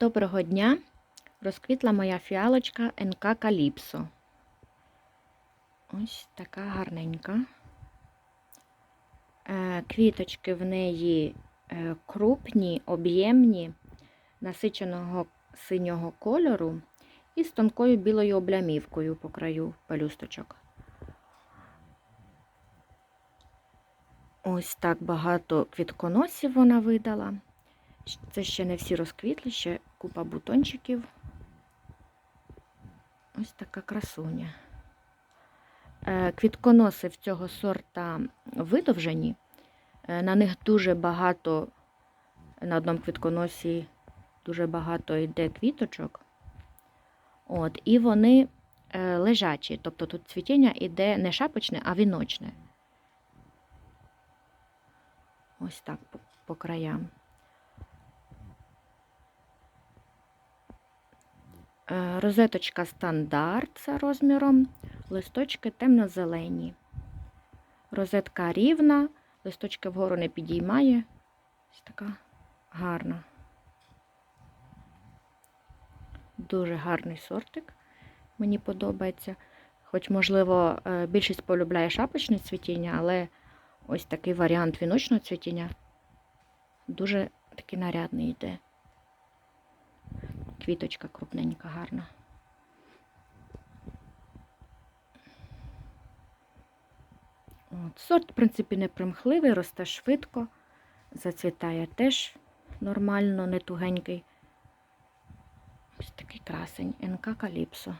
Доброго дня! Розквітла моя фіалочка НК Каліпсо. Ось така гарненька. Е, Квіточки в неї е, крупні, об'ємні, насиченого синього кольору і з тонкою білою облямівкою по краю пелюсточок. Ось так багато квітконосів вона видала. Це ще не всі розквітли, ще купа бутончиків. Ось така красуня. Е, Квітконоси в цього сорта видовжені. Е, На них дуже багато, на одному квітконосі дуже багато йде квіточок. От, і вони е, лежачі, тобто тут цвітіння йде не шапочне, а віночне. Ось так по, по краям. Розеточка стандарт за розміром, листочки темно-зелені. Розетка рівна, листочки вгору не підіймає. Ось така гарна. Дуже гарний сортик. Мені подобається. Хоч, можливо, е, більшість полюбляє шапочне цвітіння, але ось такий варіант віночного цвітіння дуже такий нарядний йде. Квіточка крупненька, гарна. От, сорт, в принципі, не примхливий, росте швидко, зацвітає теж нормально, не тугенький. Ось такий красень, НК Каліпсо.